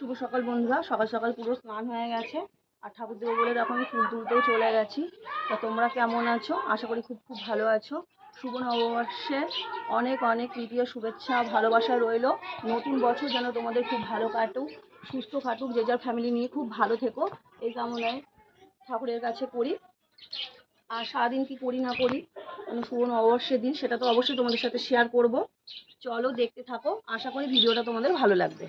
শুভ সকাল বন্ধুরা। সকাল সকাল পুরো স্নান হয়ে গেছে। আর ঠাকুর দেবো বলে তখন আমি ফুল চলে গেছি। তা তোমরা কেমন আছো? আশা করি খুব খুব ভালো আছো। শুভ নববর্ষের অনেক অনেক তৃতীয় শুভেচ্ছা ভালোবাসা রইল। নতুন বছর যেন তোমাদের খুব ভালো কাটুক, সুস্থ কাটুক, যে যার ফ্যামিলি নিয়ে খুব ভালো থেকো, এই কামনায় ঠাকুরের কাছে করি। আর সারাদিন কি করি না করি মানে শুভ নববর্ষের দিন, সেটা তো অবশ্যই তোমাদের সাথে শেয়ার করব। চলো দেখতে থাকো। আশা করি ভিডিওটা তোমাদের ভালো লাগবে।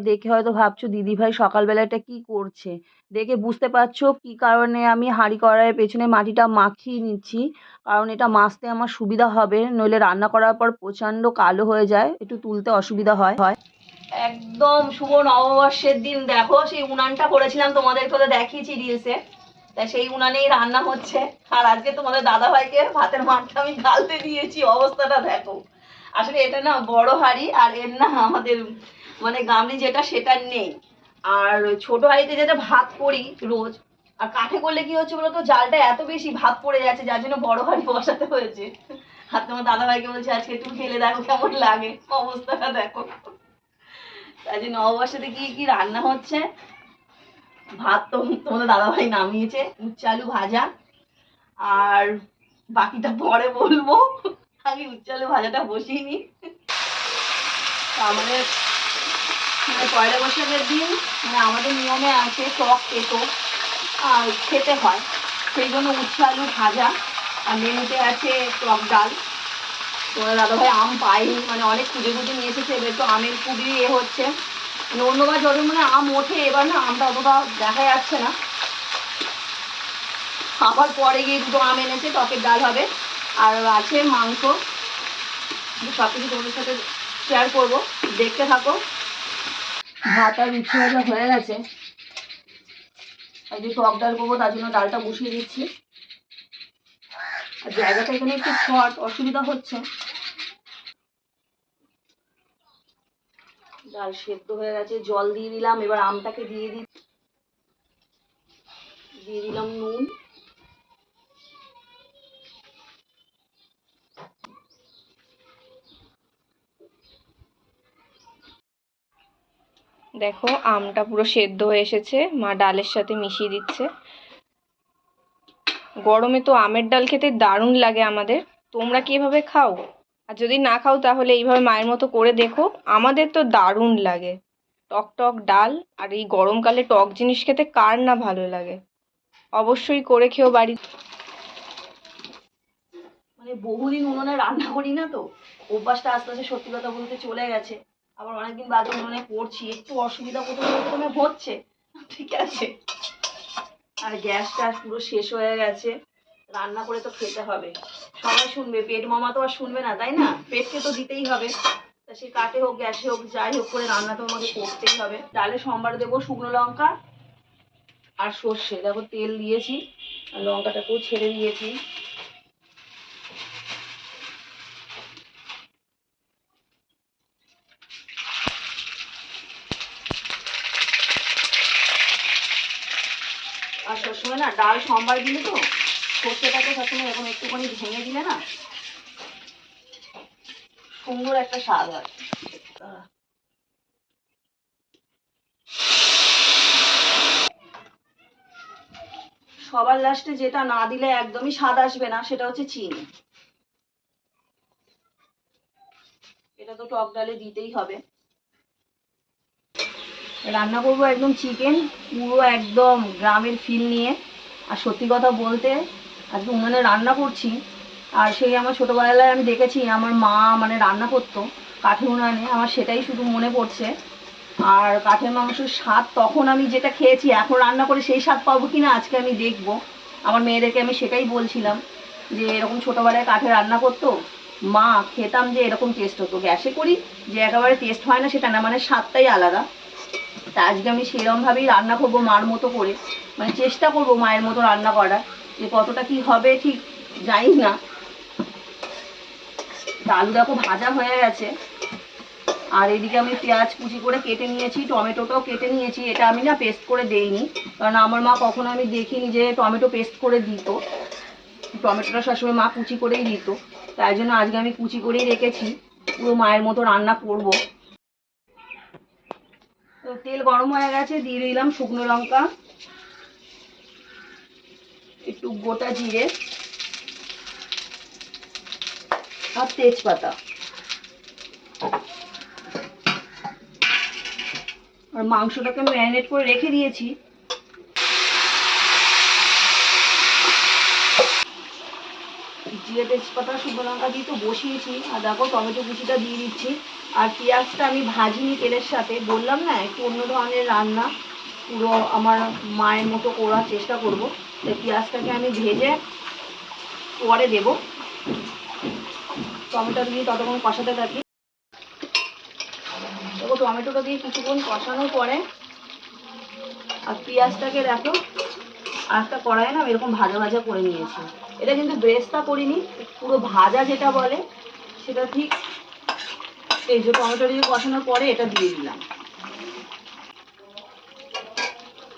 তোমরা দেখে হয়তো ভাবছ দিদি ভাই সকালবেলা এটা কি করছে? দেখে বুঝতে পারছ কি কারণে আমি হাঁড়ি কড়াইয়ের পেছনে মাটিটা মাখিয়ে নিচ্ছি। কারণ এটা মাজতে আমার সুবিধা হবে, নইলে রান্না করার পর প্রচণ্ড কালো হয়ে যায়, একটু তুলতে অসুবিধা হয়। হয় একদম শুভ নববর্ষের দিন। দেখো, সেই উনানটা করেছিলাম তোমাদের তো দেখিয়েছি রিলসে তা সেই উনানেই রান্না হচ্ছে। আর আজকে তোমাদের দাদা ভাইকে ভাতের মাঠটা আমি গালতে দিয়েছি। অবস্থাটা দেখো। আসলে এটা না বড় হাঁড়ি, আর এর না আমাদের মানে গামলি যেটা, সেটা নেই। আর ছোট হাঁড়িতে যেটা ভাত করি রোজ, আর কাঠে করলে কি হচ্ছে বলতো, জালটা এত বেশি ভাত পড়ে যাচ্ছে, যার জন্য বড় হাঁড়ি বসাতে হয়েছে। আর তোমার দাদা ভাইকে বলছে, আজকে একটু খেলে দেখো কেমন লাগে, অবস্থাটা দেখো। তাই জন্য নববর্ষেতে কি কি রান্না হচ্ছে? ভাত তো তোমাদের দাদা ভাই নামিয়েছে উচ্চ আলু ভাজা। আর বাকিটা পরে বলব আগে উচ্চ আলু ভাজাটা বসিয়ে নি আমাদের মানে পয়লা বৈশাখের দিন মানে আমাদের নিয়মে আছে টক তেতো খেতে হয়। সেই জন্য উচ্ছে আলু ভাজা, আর মেনুতে আছে টক ডাল। তোমার দাদাভাই আম পাইনি মানে অনেক খুঁজে খুঁজে নিয়ে এসেছে। এবার তো আমের খুবই এ হচ্ছে। মানে অন্যবার যখন মানে আম ওঠে, এবার না আমটা অতটা দেখা যাচ্ছে না। আবার পরে গিয়ে দুটো আম এনেছে, টকের ডাল হবে। আর আছে মাংস। সব কিছু তোমাদের সাথে শেয়ার করব। দেখতে থাকো। ভাত আর উচ্ছে ভাজা হয়ে গেছে। এই যে টক ডাল করব, তার জন্য ডালটা বসিয়ে দিচ্ছি। আর জায়গাটা এখানে একটু শর্ট, অসুবিধা হচ্ছে। ডাল সেদ্ধ হয়ে গেছে, জল দিয়ে দিলাম, এবার আমটাকে দিয়ে দিই। দিয়ে দিলাম নুন। দেখো, আমটা পুরো সেদ্ধ হয়ে এসেছে। মা ডালের সাথে মিশিয়ে দিচ্ছে। গরমে তো আমের ডাল খেতে দারুণ লাগে আমাদের। তোমরা কি এভাবে খাও? আর যদি না খাও, তাহলে এইভাবে মায়ের মতো করে দেখো। আমাদের তো দারুণ লাগে। টক টক ডাল আর এই গরমকালে টক জিনিস খেতে কার না ভালো লাগে? অবশ্যই করে খেও বাড়ি মানে বহুদিন উনুনে রান্না করি না তো। অভ্যাসটা আস্তে আস্তে সত্যি কথা বলতে চলে গেছে। আবার অনেকদিন বাদে উনুনে করছি একটু অসুবিধা প্রথমে হচ্ছে। ঠিক আছে? আর গ্যাস ট্যাস পুরো শেষ হয়ে গেছে। রান্না করে তো খেতে হবে। সবাই শুনবে, পেট মামা তো আর শুনবে না, তাই না? পেটকে তো দিতেই হবে। তা সে কাঠে হোক, গ্যাসে হোক, যাই হোক করে রান্না তো আমাকে করতেই হবে। ডালে সম্বার দেবো শুকনো লঙ্কা আর সর্ষে। দেখো তেল দিয়েছি, আর লঙ্কাটাকেও ছেড়ে দিয়েছি। আর সবসময় না ডাল সম্বার দিলে তো সর্ষেটাকে সবসময় এরকম একটুখানি ভেঙে দিলে না সুন্দর একটা স্বাদ হয়। সবার লাস্টে যেটা না দিলে একদমই স্বাদ আসবে না, সেটা হচ্ছে চিনি। এটা তো টক ডালে দিতেই হবে। রান্না করব একদম চিকেন পুরো একদম গ্রামের ফিল নিয়ে। আর সত্যি কথা বলতে, আজকে উনানে রান্না করছি, আর সেই আমার ছোটোবেলায় আমি দেখেছি, আমার মা মানে রান্না করতো কাঠের উনানে, আমার সেটাই শুধু মনে পড়ছে। আর কাঠের মাংসের স্বাদ তখন আমি যেটা খেয়েছি, এখন রান্না করে সেই স্বাদ পাবো কি না আজকে আমি দেখব। আমার মেয়েদেরকে আমি সেটাই বলছিলাম যে, এরকম ছোটোবেলায় কাঠে রান্না করতো, মা খেতাম যে এরকম টেস্ট হতো। গ্যাসে করি যে, একেবারে টেস্ট হয় না সেটা না মানে স্বাদটাই আলাদা। তা আজকে আমি সেরমভাবেই রান্না করব মার মতো করে। মানে চেষ্টা করব মায়ের মতো রান্না করার, যে কতটা কি হবে ঠিক জানি না। আলু দেখো ভাজা হয়ে গেছে। আর এদিকে আমি পেঁয়াজ কুচি করে কেটে নিয়েছি, টমেটোটাও কেটে নিয়েছি। এটা আমি না পেস্ট করে দেইনি, কারণ আমার মা কখনো আমি দেখিনি যে টমেটো পেস্ট করে দিত। টমেটোটা সবসময় মা কুচি করেই দিত। তাই জন্য আজকে আমি কুচি করেই রেখেছি। পুরো মায়ের মতো রান্না করব। তো তেল গরম হয়ে গেছে, দিয়ে দিলাম শুকনো লঙ্কা, একটু গোটা জিরে আর তেজপাতা আর মাংসটাকে ম্যারিনেট করে রেখে দিয়েছি। জিরে, তেজপাতা, শুকনো লঙ্কা দিয়ে তো বসিয়েছি, আর দেখো টমেটো কুচিটা দিয়ে দিচ্ছি। আর পেঁয়াজটা আমি ভাজিনি তেলের সাথে। বললাম না, একটু অন্য ধরনের রান্না। পুরো আমার মায়ের মতো করার চেষ্টা করব। তাই পেঁয়াজটাকে আমি ভেজে পরে দেব। টমেটো দিয়ে ততক্ষণ কষাতে থাকি। দেখো, টমেটোটা দিয়ে কিছুক্ষণ কষানোর পরে আর পেঁয়াজটাকে দেখো আর একটা কড়াই না এরকম ভাজা ভাজা করে নিয়েছি। এটা কিন্তু ব্রেস্তা করিনি, পুরো ভাজা যেটা বলে, সেটা ঠিক এই যে টমেটো দিয়ে কষানোর পরে এটা দিয়ে দিলাম।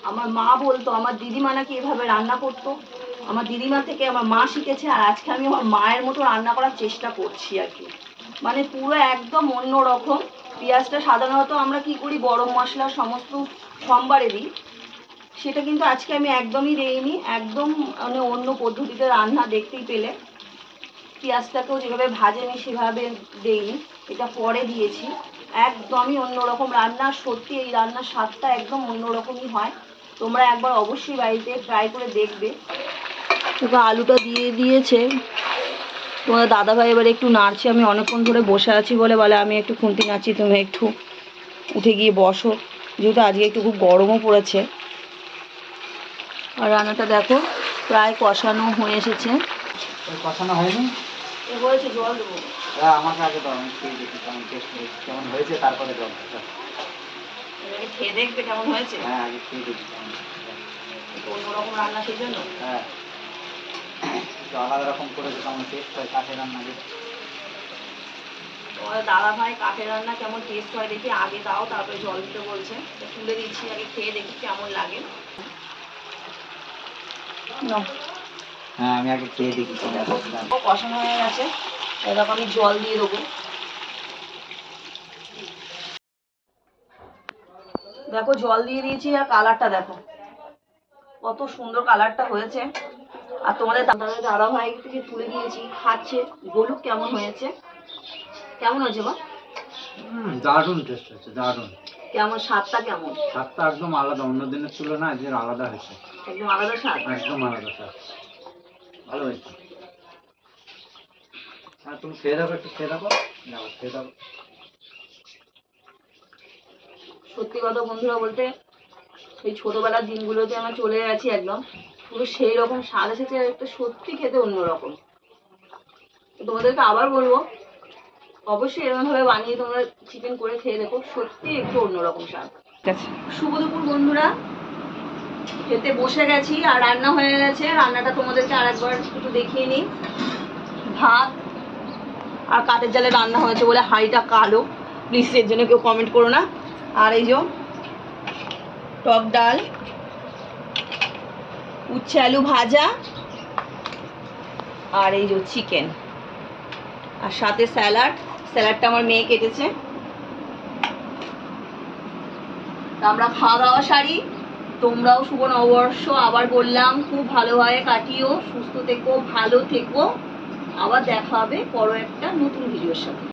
আমার মা বলতো, আমার দিদিমা নাকি এভাবে রান্না করতো। আমার দিদিমা থেকে আমার মা শিখেছে, আর আজকে আমি আমার মায়ের মতো রান্না করার চেষ্টা করছি আর কি। মানে পুরো একদম অন্য রকম। পেঁয়াজটা সাধারণত আমরা কি করি, গরম মশলা সমস্ত সোমবারে দিই। সেটা কিন্তু আজকে আমি একদমই দেইনি, একদম মানে অন্য পদ্ধতিতে রান্না দেখতেই পেলে। পেঁয়াজটাকেও যেভাবে ভাজেনি সেভাবে দেইনি। এটা পরে দিয়েছি। একদমই অন্যরকম রান্না সত্যি এই রান্নার স্বাদটা একদম অন্যরকমই হয়। তোমরা একবার অবশ্যই বাড়িতে ট্রাই করে দেখবে। তোকে আলুটা দিয়ে দিয়েছে। তোমাদের দাদাভাই এবার একটু নাড়ছে আমি অনেকক্ষণ ধরে বসে আছি বলে বলে আমি একটু খুন্তি নাড়ছি তুমি একটু উঠে গিয়ে বসো। যেহেতু আজকে একটু খুব গরমও পড়েছে। আর রান্নাটা দেখো প্রায় কষানো হয়ে এসেছে। কষানো হয়নি? জল দেবো। আমাকে আগে দাও আমি খেয়ে দেখি কেমন টেস্ট হয়েছে কেমন হয়েছে তারপরে দাও। খেয়ে দেখবে কেমন হয়েছে? হ্যাঁ আগে খেয়ে দেখি অন্যরকম রান্না সেই জন্য? হ্যাঁ। আলাদা রকম করে কেমন টেস্ট হয় কাঠে রান্না যে তোমাদের দাদা ভাই কাঠের রান্না কেমন টেস্ট হয় দেখি আগে দাও তারপরে জল দিতে বলছে। তো তুলে দিচ্ছি আগে খেয়ে দেখি কেমন লাগে। নাও। হ্যাঁ আমি আগে খেয়ে দেখো। কষানো হয়ে গেছে। এরকম আমি জল দিয়ে দেবো। দেখো জল দিয়ে দিয়েছি আর কালারটা দেখো। কত সুন্দর কালারটা হয়েছে। আর তোমাদের দাদা দাদা ভাই থেকে তুলে দিয়েছি খাচ্ছে। বলুক কেমন হয়েছে। কেমন হয়েছে বা দারুণ টেস্ট দারুণ। কেমন স্বাদটা কেমন? স্বাদটা একদম আলাদা অন্য দিনের তুলনায় আলাদা হয়েছে। একদম আলাদা স্বাদ। একদম আলাদা স্বাদ। ভালো হয়েছে। হ্যাঁ তুমি খেয়ে দেখো একটু খেয়ে দেখো। নাও খেয়ে দেখো। সত্যি কথা বন্ধুরা বলতে সেই ছোটবেলার দিনগুলোতে আমরা চলে গেছি একদম। পুরো সেই রকম স্বাদ এসেছে আর একটা সত্যি খেতে অন্যরকম। তোমাদেরকে আবার বলব অবশ্যই এরকমভাবে বানিয়ে তোমরা চিকেন করে খেয়ে দেখো সত্যি একটু অন্যরকম স্বাদ। ঠিক আছে। শুভ দুপুর বন্ধুরা। খেতে বসে গেছি আর রান্না হয়ে গেছে। রান্নাটা তোমাদেরকে আর একবার একটু দেখিয়ে নিই। ভাত আর কাঠের জালে রান্না হয়েছে বলে হাঁড়িটা কালো। প্লিজ এর জন্য কেউ কমেন্ট করো না। আর এই যে টক ডাল, উচ্ছে আলু ভাজা, আর এই যে চিকেন আর সাথে স্যালাড স্যালাডটা আমার মেয়ে কেটেছে। আমরা খাওয়া দাওয়া সারি। তোমরাও শুভ নববর্ষ। আবার বললাম, খুব ভালোভাবে কাটিও, সুস্থ থেকো, ভালো থেকো। আবার দেখা হবে বড় একটা নতুন ভিডিওর সাথে।